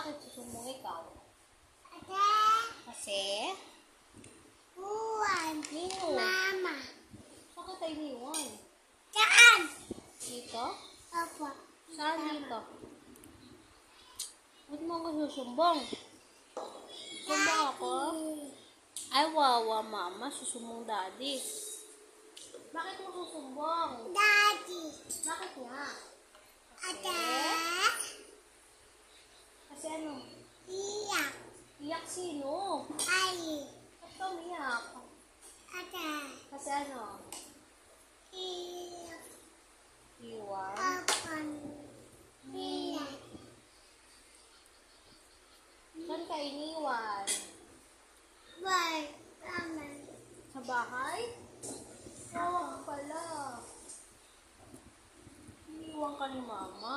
Bakit susumbong ikaw? Ate, Kasi? buwan. Nino? Mama. Saan ka tayo iniwan? Saan? Dito? Opo. Saan dito? Ba't mo ako susumbong? Sumbong ako? Ay, wawa mama. Susumbong daddy. Bakit mo susumbong? Daddy. Bakit nga? Ate, Kasi ano? iyak. Iyak sino? Ay. Ba't ka umiyak? Ate, Kasi ano? iyak. Iwan? Apan. Iyak. Saan ka iniwan? Bye. Mama. Sa bahay? Oo, pala. Iniwan ka ni mama.